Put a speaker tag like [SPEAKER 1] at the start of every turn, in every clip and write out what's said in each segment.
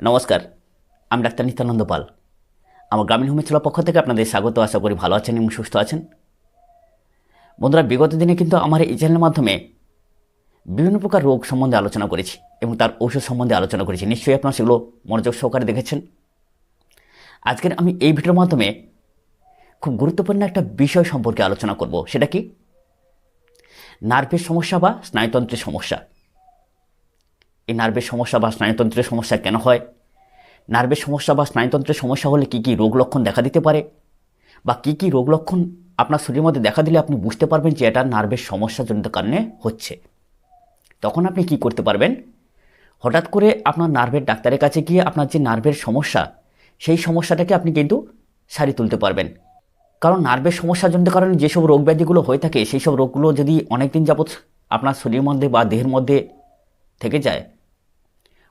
[SPEAKER 1] নমস্কার, আমি ডাক্তার নিত্যানন্দ পাল। আমার গ্রামীণ হোমিওপ্যাথির পক্ষ থেকে আপনাদের স্বাগত, আশা করি ভালো আছেন এবং সুস্থ আছেন। বন্ধুরা, বিগত দিনে কিন্তু আমার এই চ্যানেলের মাধ্যমে বিভিন্ন প্রকার রোগ সম্বন্ধে আলোচনা করেছি এবং তার ঔষধ সম্বন্ধে আলোচনা করেছি। নিশ্চয়ই আপনারা সেগুলো মনোযোগ সহকারে দেখেছেন। আজকের আমি এই ভিডিওর মাধ্যমে খুব গুরুত্বপূর্ণ একটা বিষয় সম্পর্কে আলোচনা করব। সেটা কি? নার্ভের সমস্যা বা স্নায়ুতন্ত্রের সমস্যা। এই নার্ভের সমস্যা বা স্নায়ুতন্ত্রের সমস্যা কেন হয়? নার্ভের সমস্যা বা স্নায়ুতন্ত্রের সমস্যা হলে কী কী রোগ লক্ষণ দেখা দিতে পারে? বা কী কী রোগ লক্ষণ আপনার শরীরের মধ্যে দেখা দিলে আপনি বুঝতে পারবেন যে এটা নার্ভের সমস্যাজনিত কারণে হচ্ছে। তখন আপনি কি করতে পারবেন? হঠাৎ করে আপনার নার্ভের ডাক্তারের কাছে গিয়ে আপনার যে নার্ভের সমস্যা, সেই সমস্যাটাকে আপনি কিন্তু সারিয়ে তুলতে পারবেন। কারণ নার্ভের সমস্যাজনিত কারণে যেসব রোগ ব্যাধিগুলো হয়ে থাকে, সেই সব রোগগুলো যদি অনেক দিন যাবৎ আপনার শরীরের মধ্যে বা দেহের মধ্যে থেকে যায়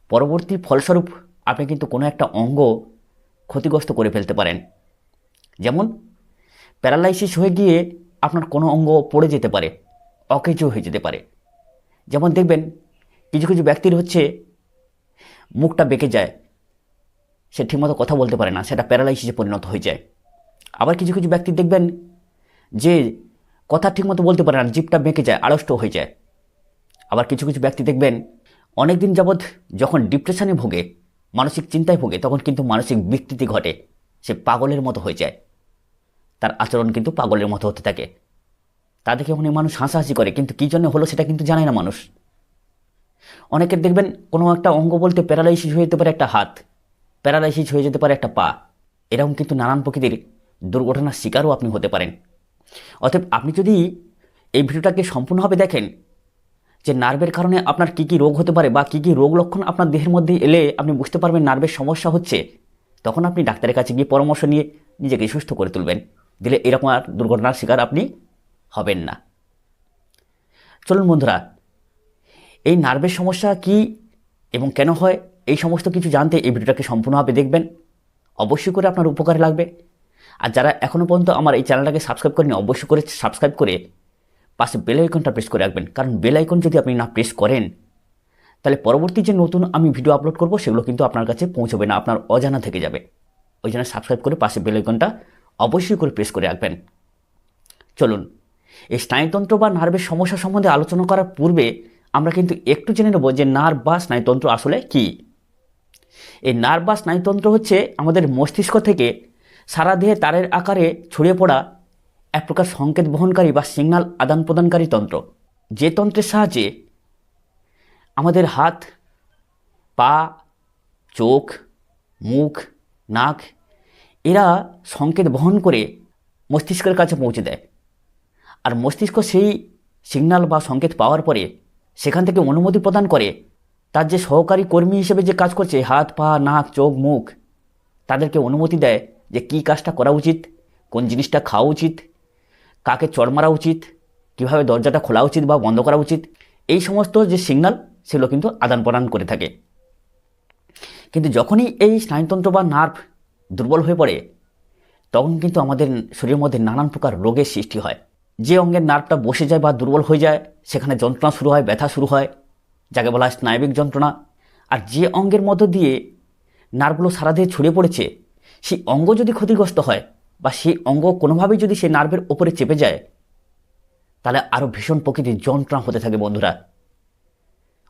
[SPEAKER 1] পরবর্তী ফলস্বরূপ আপনি কিন্তু কোনো একটা অঙ্গ ক্ষতিগ্রস্ত করে ফেলতে পারেন। যেমন, প্যারালাইসিস হয়ে গিয়ে আপনার কোনো অঙ্গ পড়ে যেতে পারে, অকেজ হয়ে যেতে পারে। যেমন দেখবেন, কিছু কিছু ব্যক্তির হচ্ছে মুখটা বেঁকে যায়, সে ঠিকমতো কথা বলতে পারে না, সেটা প্যারালাইসিসে পরিণত হয়ে যায়। আবার কিছু কিছু ব্যক্তি দেখবেন, যে কথা ঠিকমতো বলতে পারে না জিপটা বেঁকে যায়, আড়ষ্ট হয়ে যায়। আবার কিছু কিছু ব্যক্তি দেখবেন অনেক দিন যাবৎ যখন ডিপ্রেশনে ভোগে, মানসিক চিন্তায় ভোগে, তখন কিন্তু মানসিক বিকৃতি ঘটে। সে পাগলের মতো হয়ে যায়। তার আচরণ কিন্তু পাগলের মতো হতে থাকে। তা দেখে অনেক মানুষ হাসাহাসি করে, কিন্তু কী জন্য হলো সেটা কিন্তু জানে না মানুষ। অনেকের দেখবেন, কোনো একটা অঙ্গ বলতে প্যারালাইসিস হয়ে যেতে পারে একটা হাত, প্যারালাইসিস হয়ে যেতে পারে একটা পা। এরকম কিন্তু নানান প্রকৃতির দুর্ঘটনার শিকারও আপনি হতে পারেন। অতএব আপনি যদি এই ভিডিওটাকে সম্পূর্ণভাবে দেখেন যে নার্ভের কারণে আপনার কী কী রোগ হতে পারে বা কী কী রোগ লক্ষণ আপনার দেহের মধ্যে এলে আপনি বুঝতে পারবেন নার্ভের সমস্যা হচ্ছে, তখন আপনি ডাক্তারের কাছে গিয়ে পরামর্শ নিয়ে নিজেকে সুস্থ করে তুলবেন। দিলে এরকম আর দুর্ঘটনার শিকার আপনি হবেন না। চলুন বন্ধুরা, এই নার্ভের সমস্যা কি এবং কেন হয়, এই সমস্ত কিছু জানতে এই ভিডিওটাকে সম্পূর্ণভাবে দেখবেন। অবশ্যই করে আপনার উপকারে লাগবে। আর যারা এখনও পর্যন্ত আমার এই চ্যানেলটাকে সাবস্ক্রাইব করেনি অবশ্যই করে সাবস্ক্রাইব করে পাশে বেল আইকনটা প্রেস করে রাখবেন। কারণ বেল আইকন যদি আপনি না প্রেস করেন, তাহলে পরবর্তী যে নতুন আমি ভিডিও আপলোড করব, সেগুলো কিন্তু আপনার কাছে পৌঁছবে না, আপনার অজানা থেকে যাবে। ওই জন্য সাবস্ক্রাইব করে পাশে বেল আইকনটা অবশ্যই করে প্রেস করে রাখবেন। চলুন, এই স্নায়ুতন্ত্র বা নার্ভের সমস্যা সম্বন্ধে আলোচনা করার পূর্বে আমরা কিন্তু একটু জেনে নেব যে নার্ভ বা স্নায়ুতন্ত্র আসলে কি। এই নার্ভ বা স্নায়ুতন্ত্র হচ্ছে আমাদের মস্তিষ্ক থেকে সারা দেহে তারের আকারে ছড়িয়ে পড়া এক প্রকার সংকেত বহনকারী বা সিগনাল আদান প্রদানকারী তন্ত্র। যে তন্ত্রের সাহায্যে আমাদের হাত, পা, চোখ, মুখ, নাক, এরা সংকেত বহন করে মস্তিষ্কের কাছে পৌঁছে দেয়। আর মস্তিষ্ক সেই সিগন্যাল বা সংকেত পাওয়ার পরে সেখান থেকে অনুমতি প্রদান করে, তার যে সহকারী কর্মী হিসেবে যে কাজ করছে, হাত, পা, নাক, চোখ, মুখ, তাদেরকে অনুমতি দেয় যে কী কাজটা করা উচিত, কোন জিনিসটা খাওয়া উচিত কাকে চড় মারা উচিত, কীভাবে দরজাটা খোলা উচিত বা বন্ধ করা উচিত, এই সমস্ত যে সিগন্যাল সেগুলো কিন্তু আদান প্রদান করে থাকে। কিন্তু যখনই এই স্নায়ুতন্ত্র বা নার্ভ দুর্বল হয়ে পড়ে, তখন কিন্তু আমাদের শরীরের মধ্যে নানান প্রকার রোগের সৃষ্টি হয়। যে অঙ্গের নার্ভটা বসে যায় বা দুর্বল হয়ে যায়, সেখানে যন্ত্রণা শুরু হয়, ব্যথা শুরু হয়, যাকে বলা হয় স্নায়বিক যন্ত্রণা। আর যে অঙ্গের মধ্য দিয়ে নার্ভগুলো সারা দেহে ছড়িয়ে পড়েছে, সেই অঙ্গ যদি ক্ষতিগ্রস্ত হয় বা সেই অঙ্গ কোনোভাবেই যদি সেই নার্ভের ওপরে চেপে যায়, তাহলে আরও ভীষণ প্রকৃতির যন্ত্রণা হতে থাকে বন্ধুরা।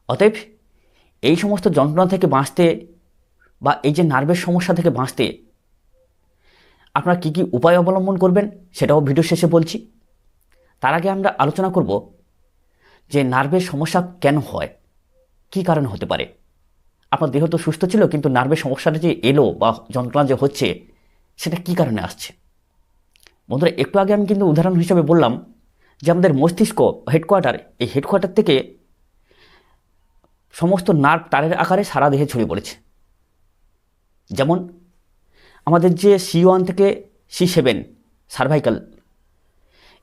[SPEAKER 1] অতএব এই সমস্ত যন্ত্রণা থেকে বাঁচতে বা এই যে নার্ভের সমস্যা থেকে বাঁচতে আপনারা কী কী উপায় অবলম্বন করবেন সেটাও ভিডিও শেষে বলছি। তার আগে আমরা আলোচনা করব যে নার্ভের সমস্যা কেন হয়, কী কারণে হতে পারে। আপনার দেহ তো সুস্থ ছিল, কিন্তু নার্ভের সমস্যাটা যে এলো বা যন্ত্রণা যে হচ্ছে সেটা কী কারণে আসছে? বন্ধুরা, একটু আগে আমি কিন্তু উদাহরণ হিসেবে বললাম যে আমাদের মস্তিষ্ক হেডকোয়ার্টার এই হেডকোয়ার্টার থেকে সমস্ত নার্ভ তারের আকারে সারা দেহে ছড়িয়ে পড়েছে। যেমন আমাদের যে সি ওয়ান থেকে সি সেভেন সার্ভাইকাল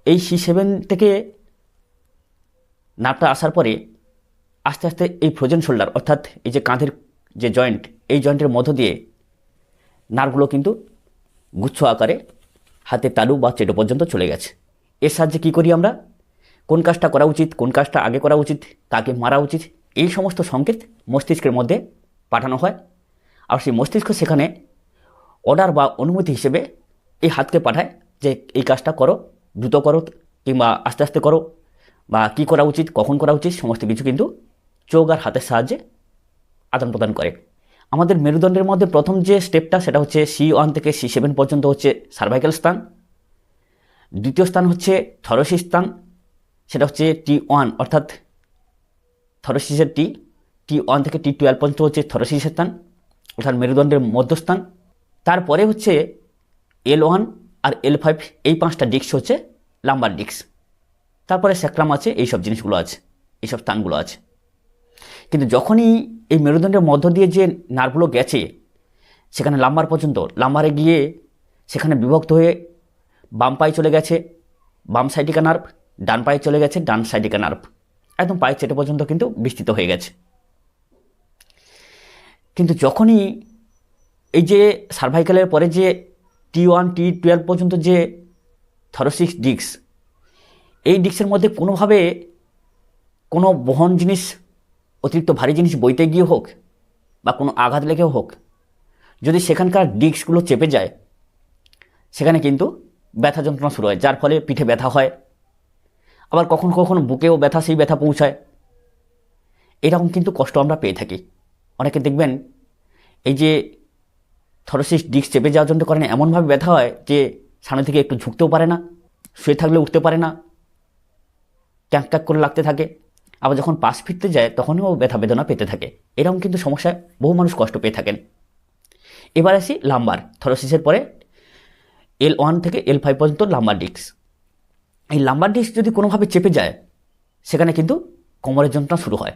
[SPEAKER 1] এই সি সেভেন থেকে নার্ভটা আসার পরে আস্তে আস্তে এই ফ্রোজেন শোল্ডার অর্থাৎ এই যে কাঁধের যে জয়েন্ট এই জয়েন্টের মধ্য দিয়ে নার্ভগুলো কিন্তু গুচ্ছ আকারে হাতে তালু বা চেটো পর্যন্ত চলে গেছে। এর সাহায্যে কী করি আমরা? কোন কাজটা করা উচিত, কোন কাজটা আগে করা উচিত, কাকে মারা উচিত, এই সমস্ত সংকেত মস্তিষ্কের মধ্যে পাঠানো হয়। আর সেই মস্তিষ্ক সেখানে অর্ডার বা অনুমতি হিসেবে এই হাতকে পাঠায় যে এই কাজটা করো, দ্রুত করো কিংবা আস্তে আস্তে করো, বা কী করা উচিত, কখন করা উচিত, সমস্ত কিছু কিন্তু চোখ আর হাতের সাহায্যে আদান প্রদান করে। আমাদের মেরুদণ্ডের মধ্যে প্রথম যে স্টেপটা সেটা হচ্ছে সি ওয়ান থেকে সি সেভেন পর্যন্ত হচ্ছে সার্ভাইকাল স্থান। দ্বিতীয় স্থান হচ্ছে থরসি স্থান, সেটা হচ্ছে টি ওয়ান অর্থাৎ থরসিসের টি টি ওয়ান থেকে টি টুয়েলভ পর্যন্ত হচ্ছে থরসিসের স্থান, অর্থাৎ মেরুদণ্ডের মধ্যস্থান। তারপরে হচ্ছে এল ওয়ান আর এল ফাইভ এই পাঁচটা ডিস্ক হচ্ছে লাম্বার ডিস্ক তারপরে স্যাক্রাম আছে, এইসব জিনিসগুলো আছে, এইসব স্থানগুলো আছে। কিন্তু যখনই এই মেরুদণ্ডের মধ্য দিয়ে যে নার্ভগুলো গেছে, সেখানে লাম্বার পর্যন্ত, লাম্বারে গিয়ে সেখানে বিভক্ত হয়ে বাম পায়ে চলে গেছে, বাম সাইডিকা নার্ভ, ডান পায়ে চলে গেছে, ডান সাইডিকা নার্ভ। একদম পায়ে চেটে পর্যন্ত কিন্তু বিস্তৃত হয়ে গেছে। কিন্তু যখনই এই যে সার্ভাইকালের পরে যে টি ওয়ান টি টুয়েলভ পর্যন্ত যে থরোসিক্স ডিস্ক এই ডিস্কের মধ্যে কোনোভাবে কোনো বহন জিনিস অতিরিক্ত ভারী জিনিস বইতে গিয়ে হোক বা কোনো আঘাত লেগেও হোক, যদি সেখানকার ডিস্কগুলো চেপে যায়, সেখানে কিন্তু ব্যথা যন্ত্রণা শুরু হয়, যার ফলে পিঠে ব্যথা হয়। আবার কখনো কখনো বুকেও ব্যথা, সেই ব্যথা পৌঁছায়। এরকম কিন্তু কষ্ট আমরা পেয়ে থাকি। অনেকে দেখবেন এই যে থরোসিস ডিস্ক চেপে যাওয়ার জন্য করেন এমনভাবে ব্যথা হয় যে সামনে থেকে একটু ঝুঁকতেও পারে না, শুয়ে থাকলে উঠতে পারে না, ক্যাঁক ক্যাঁক করে লাগতে থাকে। আবার যখন পাশ ফিরতে যায়, তখনও ব্যথা বেদনা পেতে থাকে। এরকম কিন্তু সমস্যায় বহু মানুষ কষ্ট পেয়ে থাকেন। এবার আসি লাম্বার থরোসিসের পরে এল ওয়ান থেকে এল ফাইভ পর্যন্ত লাম্বার ডিস্ক এই লাম্বার ডিস্ক যদি কোনোভাবে চেপে যায়, সেখানে কিন্তু কোমরের যন্ত্রণা শুরু হয়।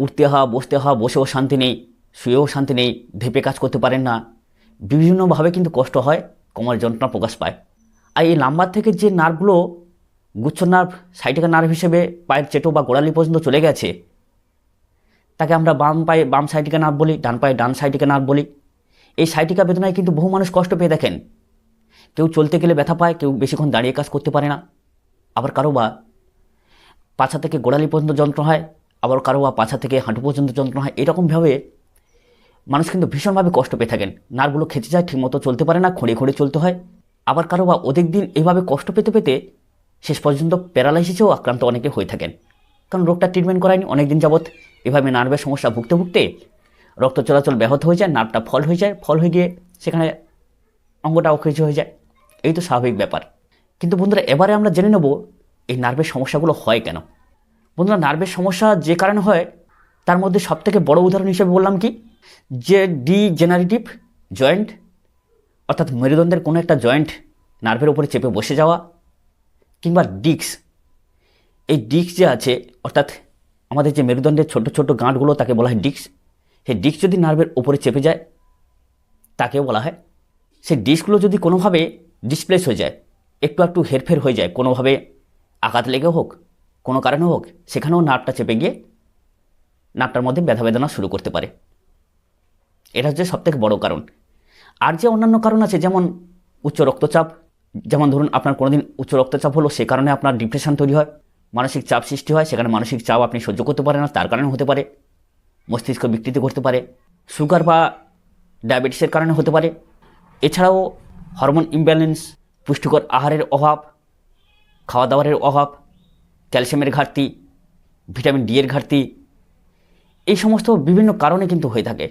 [SPEAKER 1] উঠতে হওয়া, বসতে হওয়া, বসেও শান্তি নেই, শুয়েও শান্তি নেই, ধেপে কাজ করতে পারেন না। বিভিন্নভাবে কিন্তু কষ্ট হয়, কোমরের যন্ত্রণা প্রকাশ পায়। আর এই লাম্বার থেকে যে নার্ভগুলো গুচ্ছ নার্ভ সাইটিকা নার্ভ হিসেবে পায়ের চেটো বা গোড়ালি পর্যন্ত চলে গেছে। তাকে আমরা বাম পায়ে, বাম সাইটিকা নার্ভ বলি, ডান পায়ে ডান সাইটিকা নার্ভ বলি। এই সাইটিকা বেদনায় কিন্তু বহু মানুষ কষ্ট পেয়ে দেখেন। কেউ চলতে গেলে ব্যথা পায়, কেউ বেশিক্ষণ দাঁড়িয়ে কাজ করতে পারে না। আবার কারও বা পাছা থেকে গোড়ালি পর্যন্ত যন্ত্রণা হয়, আবার কারও বা পাছা থেকে হাঁটু পর্যন্ত যন্ত্র হয়। এরকমভাবে মানুষ কিন্তু ভীষণভাবে কষ্ট পেয়ে থাকেন। নার্ভগুলো খেঁচে যায়, ঠিকমতো চলতে পারে না, খড়ে খড়ে চলতে হয়। আবার কারও বা অধিক দিন এভাবে কষ্ট পেতে পেতে শেষ পর্যন্ত প্যারালাইসিসেও আক্রান্ত অনেকে হয়ে থাকেন। কারণ রোগটা ট্রিটমেন্ট করায়নি অনেক দিন যাবৎ। এভাবে নার্ভের সমস্যা ভুগতে ভুগতে রক্ত চলাচল ব্যাহত হয়ে যায় নার্ভটা ফল হয়ে যায় ফল হয়ে গিয়ে সেখানে অঙ্গটা অকেজ হয়ে যায়। এই তো স্বাভাবিক ব্যাপার। কিন্তু বন্ধুরা, এবারে আমরা জেনে নেব এই নার্ভের সমস্যাগুলো হয় কেন? বন্ধুরা নার্ভের সমস্যা যে কারণে হয়, তার মধ্যে সবথেকে বড় উদাহরণ হিসেবে বললাম কি? যে ডি জেনারেটিভ জয়েন্ট অর্থাৎ মেরুদণ্ডের কোনো একটা জয়েন্ট নার্ভের উপরে চেপে বসে যাওয়া কিংবা ডিক্স এই ডিক্স যে আছে, অর্থাৎ আমাদের যে মেরুদণ্ডের ছোট ছোট গাঁটগুলো, তাকে বলা হয় ডিক্স সেই ডিস্ক যদি নার্ভের উপরে চেপে যায়, তাকেও বলা হয়। সেই ডিস্কগুলো যদি কোনোভাবে ডিসপ্লেস হয়ে যায়, একটু একটু হেরফের হয়ে যায়, কোনোভাবে আঘাত লেগেও হোক, কোনো কারণে হোক, সেখানেও নার্ভটা চেপে গিয়ে নার্ভটার মধ্যে ব্যথা বেদনা শুরু করতে পারে। এটা হচ্ছে সবথেকে বড় কারণ। আর যে অন্যান্য কারণ আছে, যেমন উচ্চ রক্তচাপ যেমন ধরুন আপনার কোনোদিন উচ্চ রক্তচাপ হলো, সে কারণে আপনার ডিপ্রেশন তৈরি হয়, মানসিক চাপ সৃষ্টি হয়, সেখানে মানসিক চাপ আপনি সহ্য করতে পারেন না, তার কারণে হতে পারে, মস্তিষ্ক বিকৃতি করতে পারে সুগার বা ডায়াবেটিসের কারণে হতে পারে। এছাড়াও হরমোন ইমব্যালেন্স পুষ্টিকর আহারের অভাব খাওয়া দাওয়ারের অভাব ক্যালসিয়ামের ঘাটতি ভিটামিন ডি এর ঘাটতি, এই সমস্ত বিভিন্ন কারণে কিন্তু হয়ে থাকে।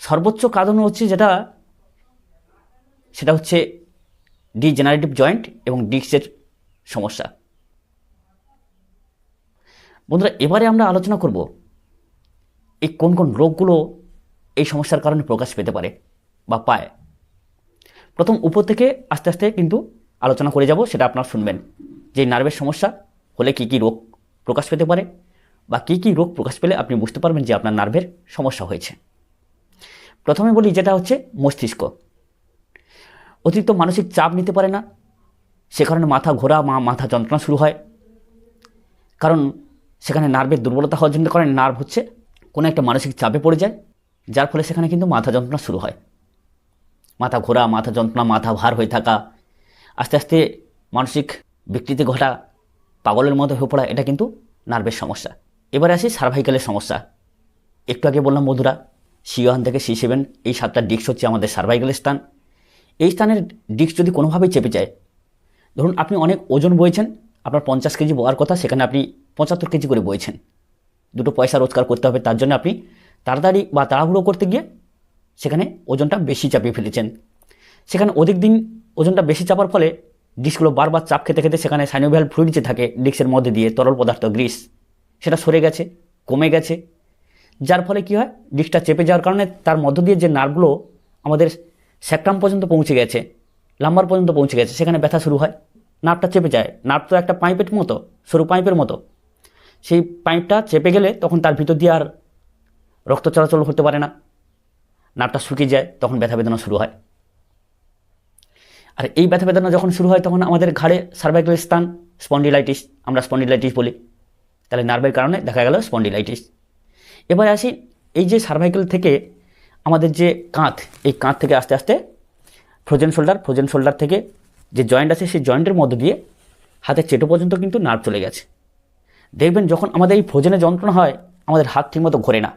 [SPEAKER 1] সর্বোচ্চ কারণ হচ্ছে যেটা, সেটা হচ্ছে ডিজেনারেটিভ জয়েন্ট এবং ডিস্কের সমস্যা। বন্ধুরা, এবারে আমরা আলোচনা করব এই কোন কোন রোগগুলো এই সমস্যার কারণে প্রকাশ পেতে পারে বা পায়। প্রথম উপর থেকে আস্তে আস্তে কিন্তু আলোচনা করে যাব, সেটা আপনারা শুনবেন যে নার্ভের সমস্যা হলে কি কি রোগ প্রকাশ পেতে পারে বা কি কি রোগ প্রকাশ পেলে আপনি বুঝতে পারবেন যে আপনার নার্ভের সমস্যা হয়েছে। প্রথমে বলি যেটা হচ্ছে মস্তিষ্ক। অতিরিক্ত মানসিক চাপ নিতে পারে না। সে কারণে মাথা ঘোরা মা মাথা যন্ত্রণা শুরু হয়। কারণ সেখানে নার্ভের দুর্বলতা হওয়ার জন্য কারণে নার্ভ হচ্ছে কোনো একটা মানসিক চাপে পড়ে যায়, যার ফলে সেখানে কিন্তু মাথা যন্ত্রণা শুরু হয়। মাথা ঘোরা, মাথা যন্ত্রণা, মাথা ভার হয়ে থাকা, আস্তে আস্তে মানসিক বিকৃতি ঘটা, পাগলের মতো হয়ে পড়া, এটা কিন্তু নার্ভের সমস্যা। এবারে আসি সার্ভাইকালের সমস্যা। একটু আগে বললাম বন্ধুরা সি ওয়ান থেকে সি সেভেন এই সাতটা ডিস্ক হচ্ছে আমাদের সার্ভাইকাল স্থান। এই স্থানের ডিস্ক যদি কোনোভাবেই চেপে যায়, ধরুন আপনি অনেক ওজন বইছেন, আপনার পঞ্চাশ কেজি বওয়ার কথা, সেখানে আপনি পঁচাত্তর কেজি করে বইছেন। দুটো পয়সা রোজগার করতে হবে, তার জন্য আপনি তাড়াতাড়ি বা তাড়াহুড়ো করতে গিয়ে সেখানে ওজনটা বেশি চাপিয়ে ফেলেছেন। সেখানে অধিক দিন ওজনটা বেশি চাপার ফলে ডিস্কগুলো বারবার চাপ খেতে খেতে সেখানে সাইনোভিয়াল ফ্লুইড যে থাকে ডিস্কের মধ্যে দিয়ে, তরল পদার্থ গ্রিস। সেটা সরে গেছে, কমে গেছে। যার ফলে কি হয় ডিস্কটা চেপে যাওয়ার কারণে তার মধ্য দিয়ে যে নার্ভগুলো আমাদের স্যাক্রাম পর্যন্ত পৌঁছে গেছে, লাম্বার পর্যন্ত পৌঁছে গেছে, সেখানে ব্যথা শুরু হয়, নার্ভটা চেপে যায়। নার্ভ তো একটা পাইপের মতো, সরু পাইপের মতো। সেই পাইপটা চেপে গেলে তখন তার ভিতর দিয়ে আর রক্ত চলাচল করতে পারে না। নার্ভটা শুকিয়ে যায়, তখন ব্যথা বেদনা শুরু হয়। আর এই ব্যথা বেদনা যখন শুরু হয়, তখন আমাদের ঘাড়ে সার্ভাইকাল স্থান স্পন্ডিলাইটিস আমরা স্পন্ডিলাইটিস বলি। তাহলে নার্ভের কারণে দেখা গেল স্পন্ডিলাইটিস এবারে আসি, এই যে সার্ভাইকাল থেকে আমাদের যে কাঁধ, এই কাঁধ থেকে আস্তে আস্তে ফ্রোজেন শোল্ডার ফ্রোজেন শোল্ডার থেকে যে জয়েন্ট আছে সেই জয়েন্টের মধ্য দিয়ে হাতের চেটো পর্যন্ত কিন্তু নার্ভ চলে গেছে। দেখবেন যখন আমাদের এই ফ্রোজেনে যন্ত্রণা হয়, আমাদের হাত ঠিকমতো ঘোরে না।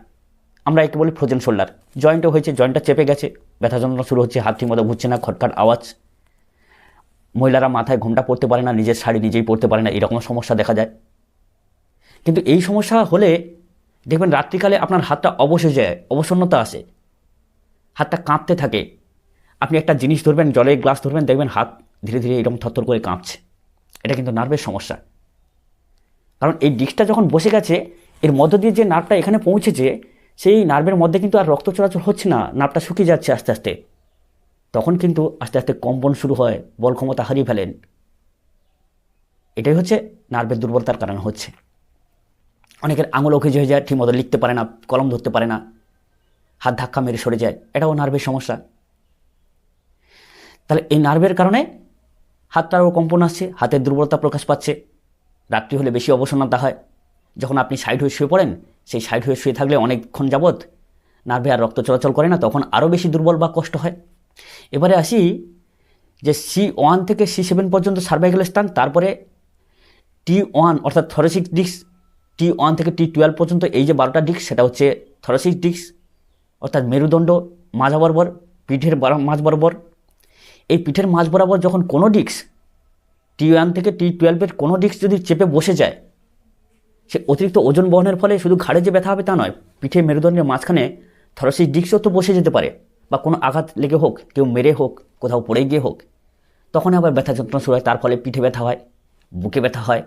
[SPEAKER 1] আমরা একে বলি ফ্রোজেন শোল্ডার জয়েন্টও হয়েছে জয়েন্টটা চেপে গেছে, ব্যথা যন্ত্রণা শুরু হচ্ছে, হাত ঠিকমতো ঘুরছে না, খটখট আওয়াজ। মহিলারা মাথায় ঘোমটা পড়তে পারে না, নিজের শাড়ি নিজেই পরতে পারে না, এরকম সমস্যা দেখা যায়। কিন্তু এই সমস্যা হলে দেখবেন রাত্রিকালে আপনার হাতটা অবশ হয়ে যায় অবসন্নতা আসে। হাতটা কাঁপতে থাকে। আপনি একটা জিনিস ধরবেন, জলের গ্লাস ধরবেন, দেখবেন হাত ধীরে ধীরে এরকম থরথর করে কাঁপছে। এটা কিন্তু নার্ভের সমস্যা। কারণ এই ডিস্কটা যখন বসে গেছে, এর মধ্য দিয়ে যে নার্ভটা এখানে পৌঁছেছে, সেই নার্ভের মধ্যে কিন্তু আর রক্ত চলাচল হচ্ছে না, নার্ভটা শুকিয়ে যাচ্ছে আস্তে আস্তে। তখন কিন্তু আস্তে আস্তে কম্পন শুরু হয়, বল ক্ষমতা হারিয়ে ফেলেন। এটাই হচ্ছে নার্ভের দুর্বলতার কারণে হচ্ছে। অনেকের আঙুল ওখেজ হয়ে যায়, ঠিকমতো লিখতে পারে না, কলম ধরতে পারে না। হাত ধাক্কা মেরে সরে যায়। এটাও নার্ভের সমস্যা। তাহলে এই নার্ভের কারণে হাতটারও কম্পন আসছে, হাতের দুর্বলতা প্রকাশ পাচ্ছে। রাত্রি হলে বেশি অবসন্নতা হয়। যখন আপনি সাইড হয়ে শুয়ে পড়েন, সেই সাইড হয়ে শুয়ে থাকলে অনেকক্ষণ যাবৎ নার্ভে আর রক্ত চলাচল করে না, তখন আরও বেশি দুর্বল বা কষ্ট হয়। এবারে আসি যে সি ওয়ান থেকে সি সেভেন পর্যন্ত সার্ভাইকাল স্থান, তারপরে টি ওয়ান অর্থাৎ থরেসিক ডিস্ক টি ওয়ান থেকে টি টুয়েলভ পর্যন্ত এই যে বারোটা ডিস্ক সেটা হচ্ছে থরেসিক ডিস্ক অর্থাৎ মেরুদণ্ড, মাঝ বরাবর, পিঠের মাঝ বরাবর। এই পিঠের মাঝ বরাবর যখন কোনো ডিস্ক, টি ওয়ান থেকে টি টুয়েলভের কোনো ডিস্ক যদি চেপে বসে যায়, সে অতিরিক্ত ওজন বহনের ফলে শুধু ঘাড়ে যে ব্যথা হবে তা নয়, পিঠে মেরুদণ্ডের মাঝখানে থরসিক ডিস্কও তো বসে যেতে পারে বা কোনো আঘাত লেগে হোক, কেউ মেরে হোক, কোথাও পড়ে গিয়ে হোক তখন আবার ব্যথা যন্ত্রণা শুরু হয়, তার ফলে পিঠে ব্যথা হয়, বুকে ব্যথা হয়,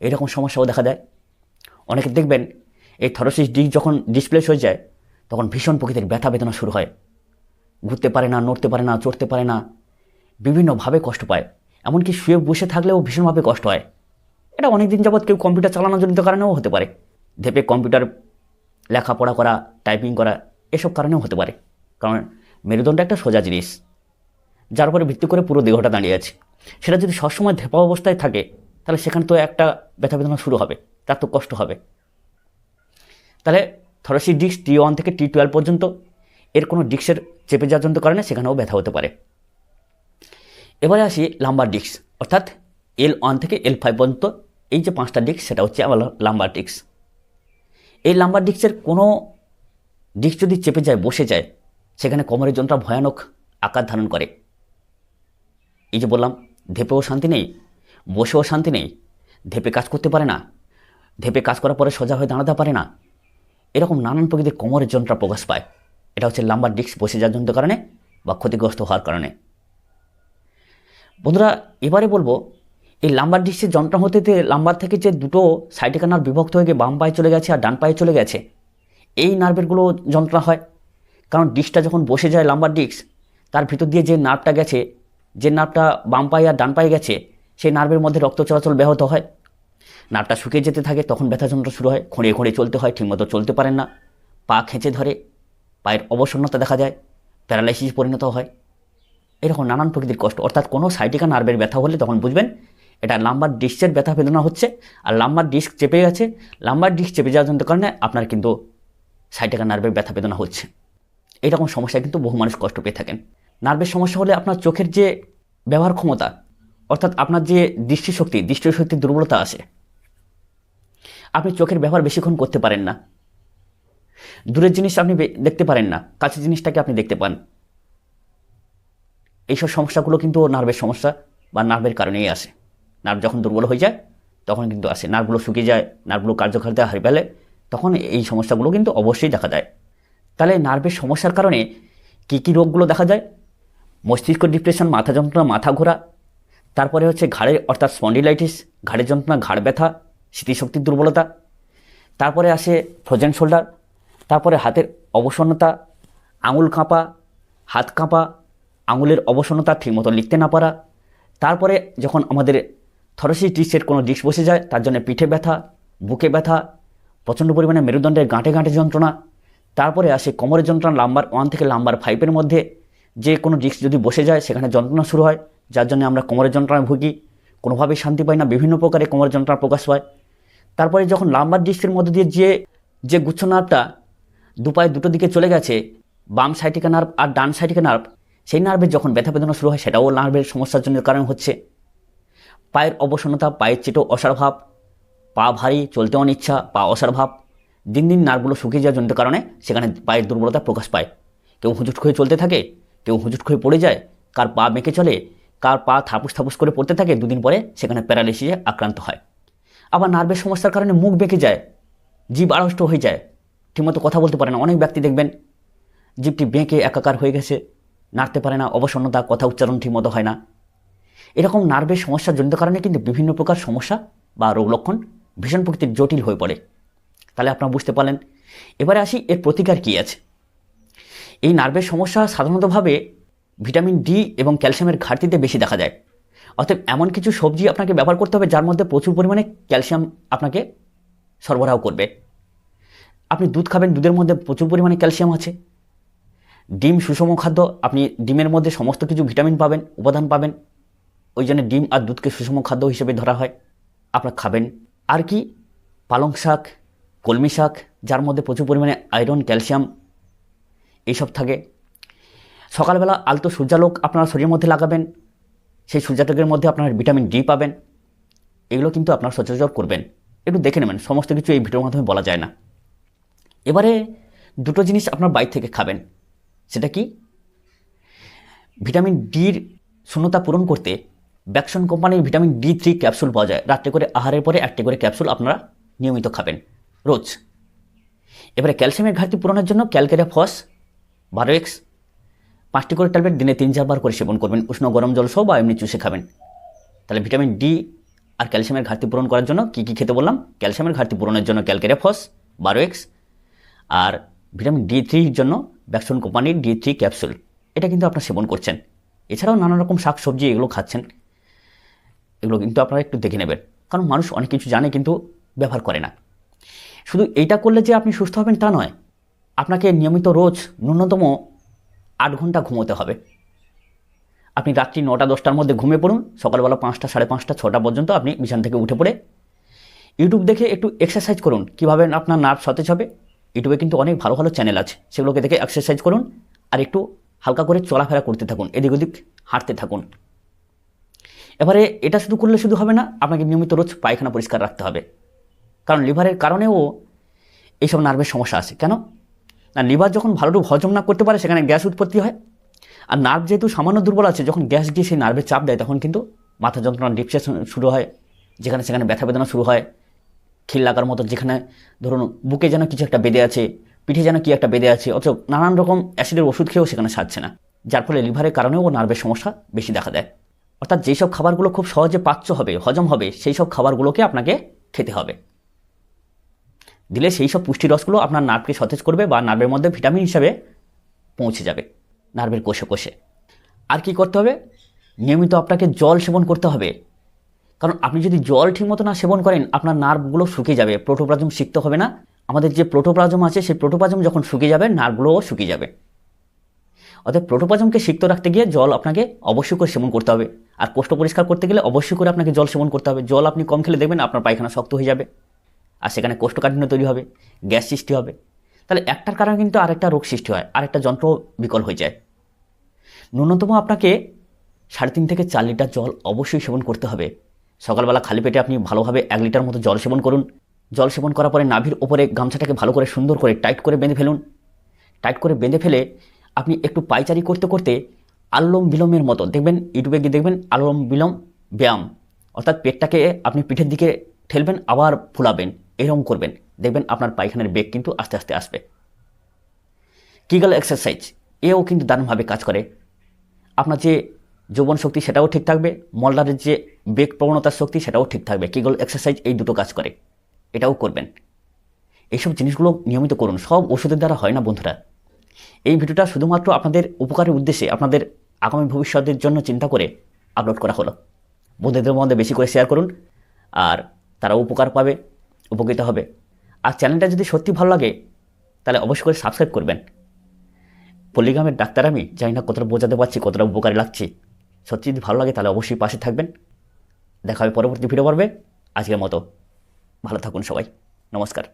[SPEAKER 1] এরকম সমস্যাও দেখা দেয়। অনেকে দেখবেন এই থরসিস ডিস্ক যখন ডিসপ্লেস হয়ে যায় তখন ভীষণ প্রকৃতির ব্যথা বেদনা শুরু হয়। ঘুরতে পারে না, নড়তে পারে না, চড়তে পারে না। বিভিন্নভাবে কষ্ট পায়। এমনকি শুয়ে বসে থাকলেও ভীষণভাবে কষ্ট হয়। এটা অনেক দিন যাবৎ কেউ কম্পিউটার চালানোর জনিত কারণেও হতে পারে। ধেপে কম্পিউটার, লেখাপড়া করা, টাইপিং করা, এসব কারণেও হতে পারে। কারণ মেরুদণ্ড একটা সোজা জিনিস, যার উপরে ভিত্তি করে পুরো দেহটা দাঁড়িয়ে আছে। সেটা যদি সবসময় ধেপা অবস্থায় থাকে, তাহলে সেখানে তো একটা ব্যথা বেদনা শুরু হবে, তার তো কষ্ট হবে। তাহলে থরসি ডিস্ক টি ওয়ান থেকে টি টুয়েলভ পর্যন্ত এর কোনো ডিস্কের চেপে যাওয়ার জন্য কারণে সেখানেও ব্যথা হতে পারে। এবারে আসি লাম্বার ডিস্ক অর্থাৎ এল ওয়ান থেকে এল ফাইভ পর্যন্ত এই যে পাঁচটা ডিস্ক সেটা হচ্ছে আমার লাম্বার ডিস্ক এই লাম্বার ডিস্কের কোনো ডিস্ক যদি চেপে যায়, বসে যায়, সেখানে কোমরের যন্ত্রণা ভয়ানক আকার ধারণ করে। এই যে বললাম ধেপেও শান্তি নেই, বসেও শান্তি নেই ধেপে কাজ করতে পারে না ধেপে কাজ করার পরে সোজা হয়ে দাঁড়াতে পারে না এরকম নানান প্রকৃতির কোমরের যন্ত্রণা প্রকাশ পায়। এটা হচ্ছে লাম্বার ডিস্ক বসে যাওয়ার জন্য কারণে বা ক্ষতিগ্রস্ত হওয়ার কারণে। বন্ধুরা, এবারে বলব, এই লাম্বার ডিস্কের যন্ত্রণা হতে লাম্বার থেকে যে দুটো সাইডে নার্ভ বিভক্ত হয়ে গিয়ে বাম পায়ে চলে গেছে আর ডান পায়ে চলে গেছে, এই নার্ভেরগুলো যন্ত্রণা হয়। কারণ ডিস্কটা যখন বসে যায় লাম্বার ডিস্ক, তার ভিতর দিয়ে যে নার্ভটা গেছে, যে নার্ভটা বাম পায়ে আর ডান পায়ে গেছে, সেই নার্ভের মধ্যে রক্ত চলাচল ব্যাহত হয়। নার্ভটা শুকিয়ে যেতে থাকে, তখন ব্যথা যন্ত্রণা শুরু হয়, খুঁড়িয়ে খুঁড়িয়ে চলতে হয়, ঠিকমতো চলতে পারেন না। পা খেঁচে ধরে, পায়ের অবসন্নতা দেখা যায়, প্যারালাইসিস পরিণত হয়। এরকম নানান প্রকৃতির কষ্ট। অর্থাৎ কোনো সাইটিকা নার্ভের ব্যথা হলে তখন বুঝবেন, এটা লাম্বার ডিস্কের ব্যথা বেদনা হচ্ছে, আর লাম্বার ডিস্ক চেপে গেছে লাম্বার ডিস্ক চেপে যাওয়ার জন্য কারণে আপনার কিন্তু সাইটিকা নার্ভের ব্যথা বেদনা হচ্ছে। এরকম সমস্যায় কিন্তু বহু মানুষ কষ্ট পেয়ে থাকেন। নার্ভের সমস্যা হলে আপনার চোখের যে ব্যবহার ক্ষমতা, অর্থাৎ আপনার যে দৃষ্টিশক্তি, দৃষ্টিশক্তির দুর্বলতা আছে আপনি চোখের ব্যবহার বেশিক্ষণ করতে পারেন না। দূরের জিনিস আপনি দেখতে পারেন না, কাছের জিনিসটাকে আপনি দেখতে পান। এইসব সমস্যাগুলো কিন্তু নার্ভের সমস্যা বা নার্ভের কারণেই আসে। নার্ভ যখন দুর্বল হয়ে যায়, তখন কিন্তু আসে। নার্ভগুলো শুকিয়ে যায়, নার্ভগুলো কার্যকারিতা হারিয়ে ফেলে, তখন এই সমস্যাগুলো কিন্তু অবশ্যই দেখা যায় তাহলে নার্ভের সমস্যার কারণে কী কী রোগগুলো দেখা যায়? মস্তিষ্ক ডিপ্রেশন, মাথা যন্ত্রণা, মাথা ঘোরা, তারপরে হচ্ছে ঘাড়ের অর্থাৎ স্পন্ডিলাইটিস ঘাড়ের যন্ত্রণা, ঘাড় ব্যথা স্মৃতিশক্তির দুর্বলতা, তারপরে আসে ফ্রোজেন শোল্ডার তারপরে হাতের অবসন্নতা, আঙুল কাঁপা, হাত কাঁপা, আঙুলের অবসন্নতা ঠিকমতো লিখতে না পারা, তারপরে যখন আমাদের থরসি ডিস্কের কোনো ডিস্ক বসে যায়, তার জন্য পিঠে ব্যথা, বুকে ব্যথা, প্রচণ্ড পরিমাণে মেরুদণ্ডের গাঁটে গাঁটে যন্ত্রণা, তারপরে আসে কোমরের যন্ত্রণা লাম্বার ওয়ান থেকে লাম্বার ফাইভের মধ্যে, যে কোনো ডিস্ক যদি বসে যায়, সেখানে যন্ত্রণা শুরু হয়, যার জন্য আমরা কোমরের যন্ত্রণায় ভুগি। কোনোভাবেই শান্তি পায় না, বিভিন্ন প্রকারে কোমরের যন্ত্রণা প্রকাশ পায় তারপরে যখন লাম্বার ডিস্কের মধ্যে দিয়ে যে যে গুচ্ছ নার্ভটা দু পায়ে দুটো দিকে চলে গেছে, বাম সাইটিকা নার্ভ আর ডান সাইটিকা নার্ভ, সেই নার্ভের যখন ব্যথা বেদনা শুরু হয়, সেটাও নার্ভের সমস্যার জন্য কারণ হচ্ছে। পায়ের অবসন্নতা, পায়ের চেটো অসার ভাব, পা ভারী, চলতে অনিচ্ছা, পা অসার ভাব, দিন দিন নার্ভগুলো শুকিয়ে যাওয়ার জন্য কারণে সেখানে পায়ের দুর্বলতা প্রকাশ পায়। কেউ হুজুট হয়ে চলতে থাকে, কেউ হুজুট হয়ে পড়ে যায়, কার পা বেঁকে চলে কার পা থাপুস থাপুস করে পড়তে থাকে, দুদিন পরে সেখানে প্যারালিসিসে আক্রান্ত হয়। আবার নার্ভের সমস্যার কারণে মুখ বেঁকে যায়, জীব আড়ষ্ট হয়ে যায়। ঠিকমতো কথা বলতে পারে না, অনেক ব্যক্তি দেখবেন জীবটি বেঁকে একাকার হয়ে গেছে, নাড়তে পারে না, অবসন্নতা, কথা উচ্চারণ ঠিকমতো হয় না। এরকম নার্ভের সমস্যার জনিত কারণে কিন্তু বিভিন্ন প্রকার সমস্যা বা রোগ লক্ষণ ভীষণ প্রকৃতির জটিল হয়ে পড়ে। তাহলে আপনারা বুঝতে পারলেন। এবারে আসি এর প্রতিকার কী আছে? এই নার্ভের সমস্যা সাধারণতভাবে ভিটামিন ডি এবং ক্যালসিয়ামের ঘাটতিতে বেশি দেখা যায় অতএব এমন কিছু সবজি আপনাকে ব্যবহার করতে হবে যার মধ্যে প্রচুর পরিমাণে ক্যালসিয়াম আপনাকে সরবরাহ করবে। আপনি দুধ খাবেন, দুধের মধ্যে প্রচুর পরিমাণে ক্যালসিয়াম আছে। ডিম সুষম খাদ্য, আপনি ডিমের মধ্যে সমস্ত কিছু ভিটামিন পাবেন, উপাদান পাবেন। ওই জন্য ডিম আর দুধকে সুষম খাদ্য হিসেবে ধরা হয়। আপনারা খাবেন। আর কি? পালং শাক, কলমি শাক, যার মধ্যে প্রচুর পরিমাণে আয়রন, ক্যালসিয়াম, এইসব থাকে। সকালবেলা আলতো সূর্যালোক আপনারা শরীরের মধ্যে লাগাবেন, সেই সূর্যালোকের মধ্যে আপনার ভিটামিন ডি পাবেন, এগুলো কিন্তু আপনারা সচরাচর করবেন। একটু দেখে নেবেন, সমস্ত কিছু এই ভিডিওর মাধ্যমে বলা যায় না। এবারে দুটো জিনিস আপনার বাইর থেকে খাবেন, সেটা কি? ভিটামিন ডির শূন্যতা পূরণ করতে ব্যাকসন কোম্পানির ভিটামিন ডি থ্রি ক্যাপসুল পাওয়া যায়। রাত্রে করে আহারের পরে একটি করে ক্যাপসুল আপনারা নিয়মিত খাবেন, রোজ। এবারে ক্যালসিয়ামের ঘাটতি পূরণের জন্য ক্যালকেরিয়া ফস, বারো এক্স পাঁচটি করে ট্যাবলেট দিনে তিন চারবার করে সেবন করবেন। উষ্ণ গরম জল সহ বা এমনি চুষে খাবেন। তাহলে ভিটামিন ডি আর ক্যালসিয়ামের ঘাটতি পূরণ করার জন্য কী কী খেতে বললাম? ক্যালসিয়ামের ঘাটতি পূরণের জন্য ক্যালকেরিয়া ফস বারো এক্স আর ভিটামিন ডি থ্রির জন্য ব্যাকসন কোম্পানির ডি থ্রি ক্যাপসুল। এটা কিন্তু আপনার সেবন করছেন। এছাড়াও নানা রকম শাক সবজি এগুলো খাচ্ছেন। এগুলো কিন্তু আপনারা একটু দেখে নেবেন। কারণ মানুষ অনেক কিছু জানে কিন্তু ব্যবহার করে না। শুধু এইটা করলে যে আপনি সুস্থ হবেন তা নয়, আপনাকে নিয়মিত রোজ ন্যূনতম আট ঘণ্টা ঘুমোতে হবে। আপনি রাত্রি নটা, দশটার মধ্যে ঘুমিয়ে পড়ুন। সকালবেলা পাঁচটা, সাড়ে পাঁচটা, ছটা পর্যন্ত আপনি বিছান থেকে উঠে পড়ে ইউটিউব দেখে একটু এক্সারসাইজ করুন। কীভাবে আপনার নার্ভ সতেজ হবে? ইউটিউবে কিন্তু অনেক ভালো ভালো চ্যানেল আছে। সেগুলোকে দেখে এক্সারসাইজ করুন আর একটু হালকা করে চলাফেরা করতে থাকুন। এদিক ওদিক হাঁটতে থাকুন। এবারে এটা শুধু করলে শুধু হবে না, আপনাকে নিয়মিত রোজ পায়খানা পরিষ্কার রাখতে হবে। কারণ লিভারের কারণেও এইসব নার্ভের সমস্যা আছে। কেন? না, লিভার যখন ভালোটুকু হজম না করতে পারে, সেখানে গ্যাস উৎপত্তি হয়। আর নার্ভ যেহেতু সামান্য দুর্বল আছে, যখন গ্যাস গিয়ে সেই নার্ভে চাপ দেয়, তখন কিন্তু মাথা যন্ত্রণা ডিপসে শুরু হয়। যেখানে সেখানে ব্যথা বেদনা শুরু হয়। খিল লাগার মতো যেখানে ধরুন বুকে যেন কিছু একটা বেঁধে আছে, পিঠে যেন কি একটা বেঁধে আছে, অথচ নানান রকম অ্যাসিডের ওষুধ খেয়েও সেখানে সারছে না। যার ফলে লিভারের কারণেও ও নার্ভের সমস্যা বেশি দেখা দেয়। অর্থাৎ যেই সব খাবারগুলো খুব সহজে পাচ্য হবে, হজম হবে সেই সব খাবারগুলোকে আপনাকে খেতে হবে। দিলে সেই সব পুষ্টি রসগুলো আপনার নার্ভকে সতেজ করবে বা নার্ভের মধ্যে ভিটামিন হিসাবে পৌঁছে যাবে নার্ভের কোষে কোষে। আর কি করতে হবে? নিয়মিত আপনাকে জল সেবন করতে হবে। কারণ আপনি যদি জল ঠিকমতো না সেবন করেন, আপনার নার্ভগুলো শুকিয়ে যাবে, প্রোটোপ্লাজম শিখতে হবে না। আমাদের যে প্রোটোপ্লাজম আছে, সেই প্রোটোপ্লাজম যখন শুকিয়ে যাবে, নার্ভগুলোও শুকিয়ে যাবে। অর্থাৎ প্রোটোপ্লাজমকে সিক্ত রাখতে গিয়ে জল আপনাকে অবশ্যই করে সেবন করতে হবে। আর কোষ্ঠ পরিষ্কার করতে গেলে অবশ্যই করে আপনাকে জল সেবন করতে হবে। জল আপনি কম খেলে দেখবেন আপনার পায়খানা শক্ত হয়ে যাবে। আর সেখানে কোষ্ঠকাঠিন্য তৈরি হবে, গ্যাস সৃষ্টি হবে। তাহলে একটার কারণে কিন্তু আরেকটা রোগ সৃষ্টি হয়, আরেকটা যন্ত্র বিকল হয়ে যায়। ন্যূনতম আপনাকে সাড়ে তিন থেকে চার লিটার জল অবশ্যই সেবন করতে হবে। সকালবেলা খালি পেটে আপনি ভালোভাবে এক লিটার মতো জল সেবন করুন। জল সেবন করার পরে নাভির ওপরে গামছাটাকে ভালো করে সুন্দর করে টাইট করে বেঁধে ফেলুন। টাইট করে বেঁধে ফেলে আপনি একটু পাইচারি করতে করতে আলোম বিলোমের মতো, দেখবেন ইউটিউবে গিয়ে দেখবেন আলোম বিলোম ব্যায়াম। অর্থাৎ পেটটাকে আপনি পিঠের দিকে ঠেলবেন, আবার ফুলাবেন। এরকম করবেন। দেখবেন আপনার পায়খানার বেগ কিন্তু আস্তে আস্তে আসবে। কিগল এক্সারসাইজ এও কিন্তু দারুণভাবে কাজ করে। আপনার যে যৌবন শক্তি সেটাও ঠিক থাকবে মলদারের যে বেগ প্রবণতার শক্তি সেটাও ঠিক থাকবে। কিগল এক্সারসাইজ এই দুটো কাজ করে। এটাও করবেন। এইসব জিনিসগুলো নিয়মিত করুন। সব ওষুধের দ্বারা হয় না বন্ধুরা। এই ভিডিওটা শুধুমাত্র আপনাদের উপকারের উদ্দেশ্যে আপনাদের আগামী ভবিষ্যতের জন্য চিন্তা করে আপলোড করা হলো। বন্ধুদের মধ্যে বেশি করে শেয়ার করুন। আর তারা উপকার পাবে। উপকৃত হবে। আর চ্যানেলটা যদি সত্যি ভালো লাগে, তাহলে অবশ্যই করে সাবস্ক্রাইব করবেন। পল্লিগ্রামের ডাক্তার আমি, জানি না কতটা বোঝাতে পারছি, কতটা উপকারে লাগছে। সত্যি যদি ভালো লাগে, তাহলে অবশ্যই পাশে থাকবেন। দেখা হবে পরবর্তী ভিডিও পর্বে। আজকের মতো। ভালো থাকুন সবাই। নমস্কার।